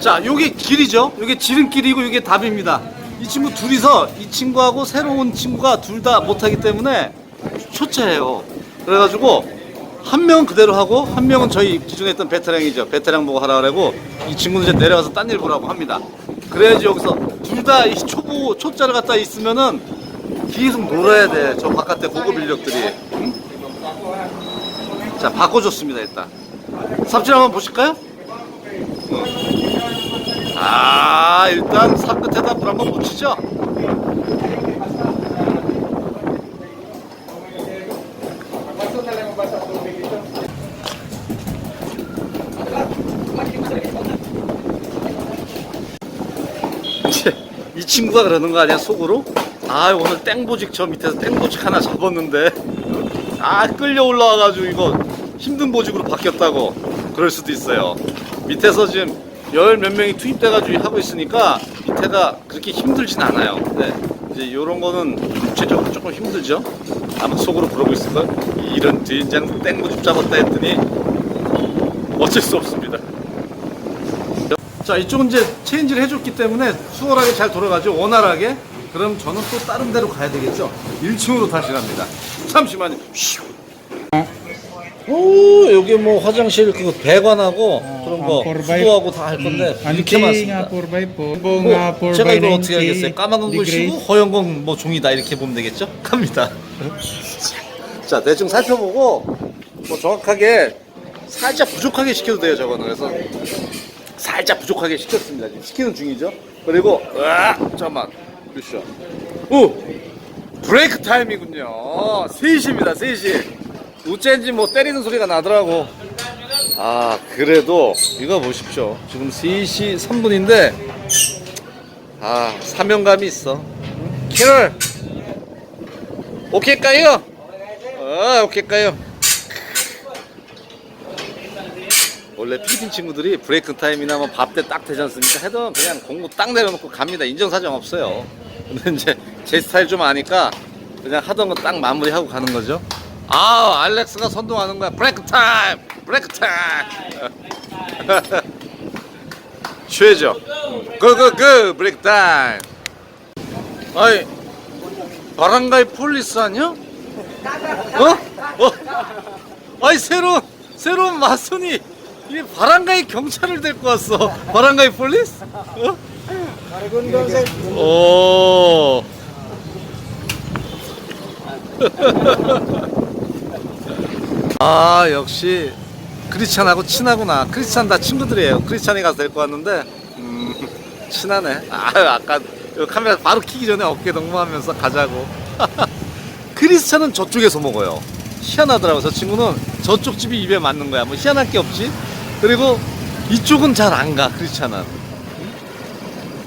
자, 요게 길이죠. 요게 지름길이고 요게 답입니다. 이 친구 둘이서 이 친구하고 새로운 친구가 둘 다 못하기 때문에 초짜예요. 그래가지고 한 명은 그대로 하고 한 명은 저희 기존에 있던 베테랑이죠. 베테랑 보고 하라 그러고 이 친구는 이제 내려가서 딴 일 보라고 합니다. 그래야지 여기서 둘 다 이 초보 초짜를 갖다 있으면은 계속 놀아야 돼. 저 바깥에 고급 인력들이. 응? 자 바꿔줬습니다 일단. 삽질 한번 보실까요? 아 일단 삽 끝에다 불 한번 붙이죠. 切,이 친구가 그러는 거 아니야 속으로? 아 오늘 땡보직 저 밑에서 땡보직 하나 잡았는데 아 끌려 올라와가지고 이거 힘든 보직으로 바뀌었다고 그럴 수도 있어요 밑에서 지금 열 몇 명이 투입돼가지고 하고 있으니까 밑에가 그렇게 힘들진 않아요. 네. 이제 요런 거는 육체적으로 조금 힘들죠. 아마 속으로 그러고 있을걸? 이런 된장 땡보직 잡았다 했더니 어쩔 수 없습니다. 자 이쪽은 이제 체인지를 해줬기 때문에 수월하게 잘 돌아가죠. 원활하게. 그럼 저는 또 다른 데로 가야 되겠죠? 1층으로 다시 갑니다. 잠시만요. 슈. 오 여기 뭐 화장실 그 배관하고 그런 거 four by- 수도하고 다 할 건데 이렇게 Anti 많습니다 nga 4x4. Kung 뭐, nga 4x90, 제가 이걸 어떻게 하겠어요 까만 건. 글씨고 허연 건 뭐 종이다 이렇게 보면 되겠죠 갑니다 자 대충 살펴보고 뭐 정확하게 살짝 부족하게 시켜도 돼요 저거는 그래서 살짝 부족하게 시켰습니다. 지금 시키는 중이죠. 그리고 으악 잠깐만 그렇죠. 오 브레이크 타임이군요. 3시입니다. 3시. 어쩐지 뭐 때리는 소리가 나더라고. 아 그래도 이거 보십시오. 지금 3시 3분인데 아 사명감이 있어. 캐럴 오케이까요? 아 오케이까요? 원래 필리핀 친구들이 브레이크 타임이나 뭐 밥 때 딱 되지 않습니까? 해도 그냥 공구 딱 내려놓고 갑니다. 인정사정 없어요. 근데 이제 제 스타일 좀 아니까 그냥 하던 거 딱 마무리하고 가는 거죠. 아, 알렉스가 선동하는 거야. 브레이크 타임! 브레이크 타임! 최죠. 고고고! 브레이크 타임! 아이, 바람가이 폴리스 아니야? 어? 어? 아이, 새로운, 새로운 마손이 이게 바람가이 경찰을 데리고 왔어. 바람가이 폴리스? 어? 오. 아 역시 크리스찬하고 친하구나. 크리스찬 다 친구들이에요. 크리스찬이 가서 데리고 왔는데 음, 친하네. 아 아까 요 카메라 바로 키기 전에 어깨 동무하면서 가자고. 크리스찬은 저쪽에서 먹어요. 희한하더라고. 저 친구는 저쪽 집이 입에 맞는 거야. 뭐 희한할 게 없지. 그리고 이쪽은 잘 안 가. 크리스찬은.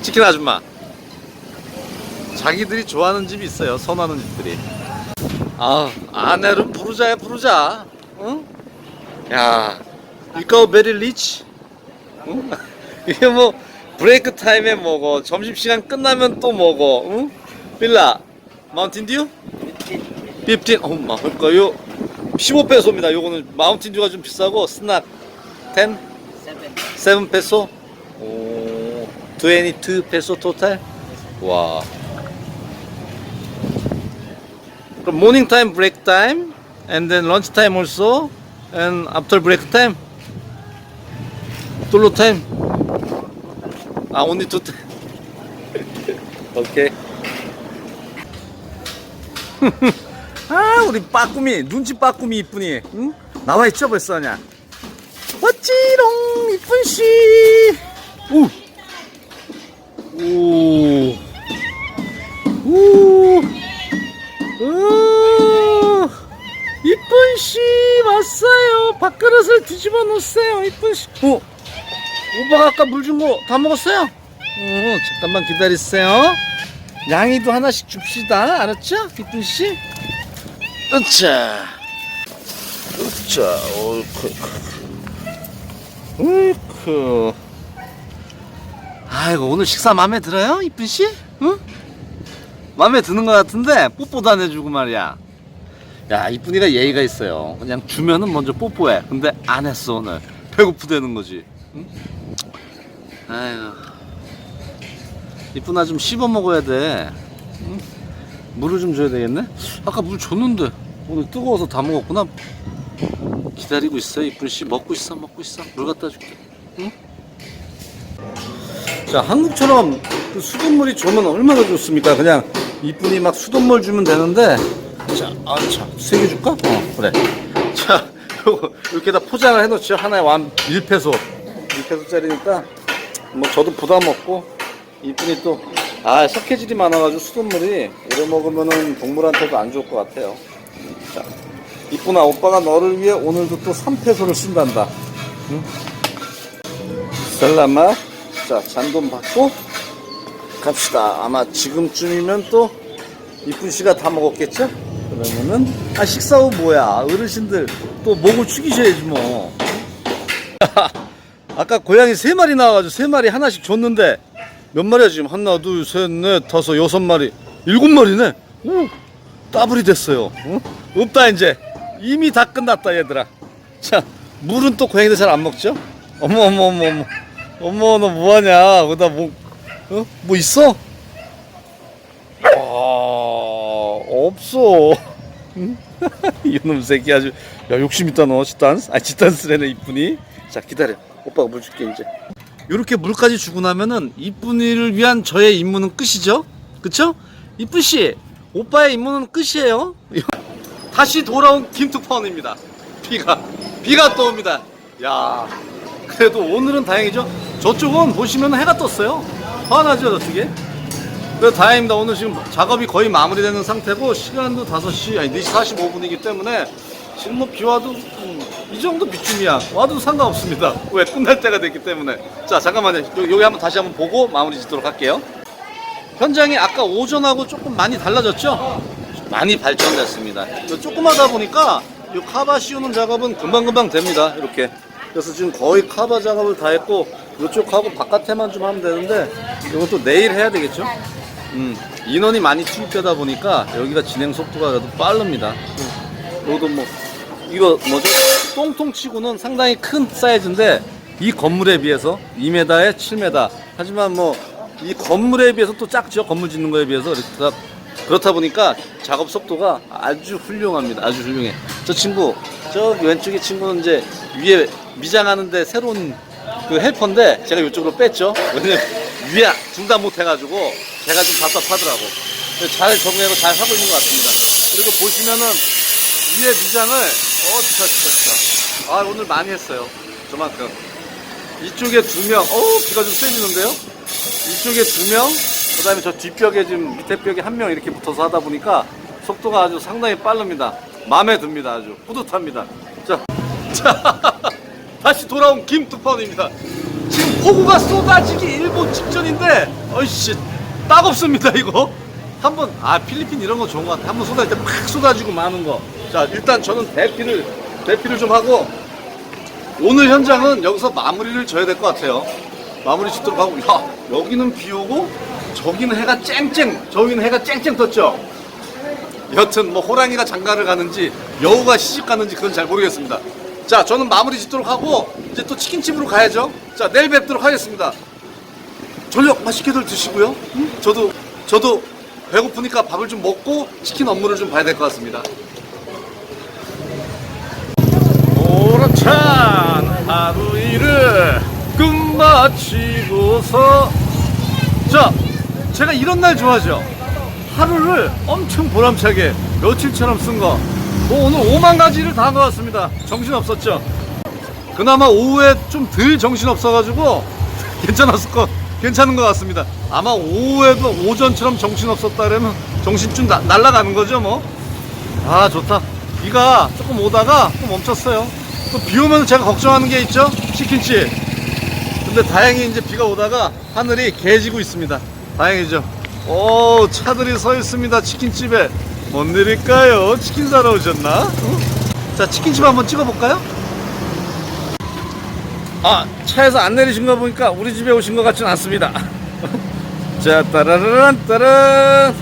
치킨 아줌마. 자기들이 좋아하는 집이 있어요. 선호하는 집들이. 아, 아내를 부르자야 부르자. 응? 야, 이거 베리 리치. 응? 이게 뭐 브레이크 타임에 먹어. 점심 시간 끝나면 또 먹어. 응? 빌라, 마운틴 듀? 15. 어, 먹을까요? 15페소입니다. 요거는 마운틴 듀가 좀 비싸고 스낙 10? 7 페소? 오, 22 페소 토탈? 와. 그럼 morning time, break time, and then lunch time also, and after break time, 뚫로 time. 아, only two time. 오케이. 아, 우리 빠꾸미, 눈치 빠꾸미 이쁘니, 응? 나와 있죠 벌써 그냥. 어찌롱 이쁜 씨. 우. 오. 우. 오. 이쁜 씨 왔어요. 밥그릇을 뒤집어 놓으세요. 이쁜 씨. 어. 오빠가 아까 물 준 거 다 먹었어요? 어, 잠깐만 기다리세요. 양이도 하나씩 줍시다. 알았죠? 이쁜 씨. 으차. 으차. 옳고. 으이쿠. 아이고 오늘 식사 마음에 들어요? 이쁜 씨? 응? 마음에 드는 것 같은데 뽀뽀도 안 해주고 말이야. 야 이쁜이가 예의가 있어요. 그냥 주면은 먼저 뽀뽀해. 근데 안 했어 오늘. 배고프다는 거지. 응? 아유. 이쁘나 좀 씹어 먹어야 돼. 응? 물을 좀 줘야 되겠네? 아까 물 줬는데 오늘 뜨거워서 다 먹었구나. 기다리고 있어 이쁜 씨 먹고 있어 먹고 있어 물 갖다 줄게. 응? 자 한국처럼 그 수돗물이 좋으면 얼마나 좋습니까? 그냥 이쁜이 막 수돗물 주면 되는데 자, 아, 자, 세개 줄까? 어, 그래. 자, 요거 이렇게다 포장을 해놓죠. 하나에 완 1페소. 1페소짜리니까 뭐 저도 부담 없고 이쁜이 또 아, 석회질이 많아가지고 수돗물이 오래 먹으면은 동물한테도 안 좋을 것 같아요. 자, 이쁜아, 오빠가 너를 위해 오늘도 또 3페소를 쓴단다. 응? 살라마. 자, 잔돈 받고 갑시다. 아마 지금쯤이면 또 이쁜 씨가 다 먹었겠죠? 그러면은 아 식사 후 뭐야? 어르신들 또 목을 축이셔야지 뭐. 아까 고양이 세 마리 나와가지고 세 마리 하나씩 줬는데 몇 마리야 지금? 하나 둘셋넷 다섯 여섯 마리. 일곱 마리네? 오 더블이 됐어요. 응? 없다 이제. 이미 다 끝났다 얘들아. 자 물은 또 고양이들 잘 안 먹죠? 어머 어머 어머 어머. 어머 너 뭐하냐? 거기다 뭐 어? 뭐 있어? 아, 없어. 응? 이놈 새끼 아주 야 욕심 있다 너 지탄스. 아 지탄스래네 이쁜이. 자 기다려. 오빠가 물 줄게 이제. 이렇게 물까지 주고 나면은 이쁜이를 위한 저의 임무는 끝이죠. 그쵸? 이쁜 씨, 오빠의 임무는 끝이에요. 다시 돌아온 김투파원입니다. 비가 비가 또 옵니다. 야, 그래도 오늘은 다행이죠. 저쪽은 보시면 해가 떴어요. 환하죠 저쪽에. 그래서 다행입니다. 오늘 지금 작업이 거의 마무리되는 상태고 시간도 5시 아니 4시 45분이기 때문에 지금 뭐 비 와도 음, 이 정도 비춤이야 와도 상관없습니다. 왜 끝날 때가 됐기 때문에 자 잠깐만요. 요- 여기 한번 다시 한번 보고 마무리 짓도록 할게요. 현장이 아까 오전하고 조금 많이 달라졌죠? 많이 발전됐습니다. 요 조그마다 보니까 이 카바 씌우는 작업은 금방금방 됩니다. 이렇게. 그래서 지금 거의 카바 작업을 다 했고 이쪽하고 바깥에만 좀 하면 되는데 이것도 내일 해야 되겠죠? 음, 인원이 많이 투입되다 보니까 여기가 진행 속도가 그래도 빠릅니다. 이것도 뭐 이거 뭐죠? 똥통 치고는 상당히 큰 사이즈인데 이 건물에 비해서 2m에 7m. 하지만 뭐 이 건물에 비해서 또 작죠. 건물 짓는 거에 비해서 그렇다, 그렇다 보니까 작업 속도가 아주 훌륭합니다. 아주 훌륭해. 저 친구 저 왼쪽에 친구는 이제 위에 미장하는데 새로운 그 헬퍼인데 제가 이쪽으로 뺐죠. 왜냐면 위에 둘다 못해가지고 제가 좀 답답하더라고. 잘 적응하고 잘 하고 있는 것 같습니다. 그리고 보시면은 위에 미장을 어 좋다 좋다 좋다. 아 오늘 많이 했어요. 저만큼. 이쪽에 두 명. 어우 비가 좀 세지는데요. 이쪽에 두 명. 그다음에 저 뒷벽에 지금 밑에 벽에 한 명 이렇게 붙어서 하다 보니까 속도가 아주 상당히 빠릅니다. 마음에 듭니다. 아주 뿌듯합니다. 자, 자 다시 돌아온 김두펀입니다. 폭우가 쏟아지기 일본 직전인데, 어이씨, 딱 없습니다, 이거. 한번, 아, 필리핀 이런 거 좋은 것 같아. 한번 쏟아질 때 팍 쏟아지고 마는 거. 자, 일단 저는 대피를, 대피를 좀 하고, 오늘 현장은 여기서 마무리를 져야 될 것 같아요. 마무리 짓도록 하고, 야, 여기는 비 오고, 저기는 해가 쨍쨍, 저기는 해가 쨍쨍 떴죠? 여튼 뭐 호랑이가 장가를 가는지 여우가 시집 가는지 그건 잘 모르겠습니다. 자, 저는 마무리 짓도록 하고 이제 또 치킨집으로 가야죠. 자, 내일 뵙도록 하겠습니다. 저녁 맛있게들 드시고요. 응? 저도 저도 배고프니까 밥을 좀 먹고 치킨 업무를 좀 봐야 될 것 같습니다. 오락찬 하루 일을 끝마치고서 자, 제가 이런 날 좋아하죠. 하루를 엄청 보람차게 며칠처럼 쓴 거. 뭐 오늘 5만 가지를 다 넣었습니다. 정신 없었죠. 그나마 오후에 좀 덜 정신 없어가지고 괜찮았을 것, 괜찮은 것 같습니다. 아마 오후에도 오전처럼 정신 없었다면 정신 좀 나- 날아가는 거죠, 뭐. 아 좋다. 비가 조금 오다가 또 멈췄어요. 또 비 오면 제가 걱정하는 게 있죠, 치킨집. 근데 다행히 이제 비가 오다가 하늘이 개지고 있습니다. 다행이죠. 오, 차들이 서 있습니다. 치킨집에. 뭔 일일까요? 치킨 사러 오셨나? 어? 자, 치킨집 한번 찍어볼까요? 아, 차에서 안 내리신 거 보니까 우리 집에 오신 것 같지는 않습니다. 자, 따라라란, 따란.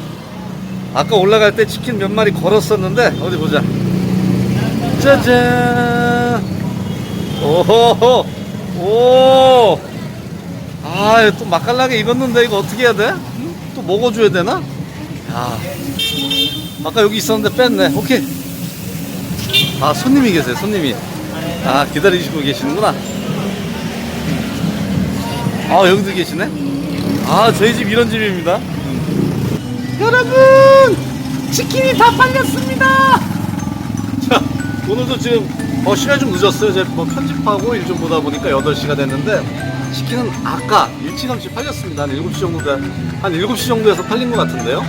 아까 올라갈 때 치킨 몇 마리 걸었었는데, 어디 보자. 짜잔. 오호호. 오. 아, 또 맛깔나게 익었는데 이거 어떻게 해야 돼? 응? 또 먹어줘야 되나? 야, 아까 여기 있었는데 뺐네. 오케이. 아, 손님이 계세요, 손님이. 아, 기다리시고 계시는구나. 아, 여기도 계시네. 아, 저희 집 이런 집입니다. 여러분, 치킨이 다 팔렸습니다. 자, 오늘도 지금 어, 시간이 좀 늦었어요. 제가 뭐 편집하고 일 좀 보다 보니까 8시가 됐는데 치킨은 아까 일찌감치 팔렸습니다. 한 7시 정도 돼- 한 7시 정도에서 팔린 것 같은데요.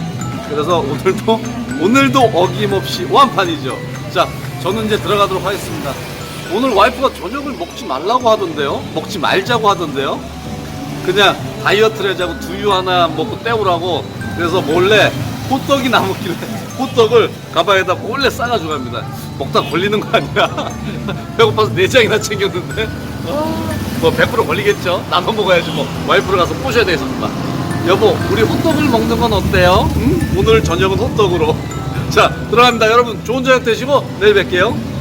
그래서 오늘도 오늘도 어김없이 완판이죠. 자, 저는 이제 들어가도록 하겠습니다. 오늘 와이프가 저녁을 먹지 말라고 하던데요. 먹지 말자고 하던데요. 그냥 다이어트를 하자고 두유 하나 먹고 때우라고 그래서 몰래 호떡이 남았길래 호떡을 가방에다 몰래 싸가지고 갑니다 먹다 걸리는 거 아니야 배고파서 네 장이나 챙겼는데 뭐100% 걸리겠죠 나눠 먹어야지 뭐 와이프를 가서 꼬셔야 되겠습니다 여보 우리 호떡을 먹는 건 어때요? 응? 오늘 저녁은 호떡으로 자 들어갑니다 여러분 좋은 저녁 되시고 내일 뵐게요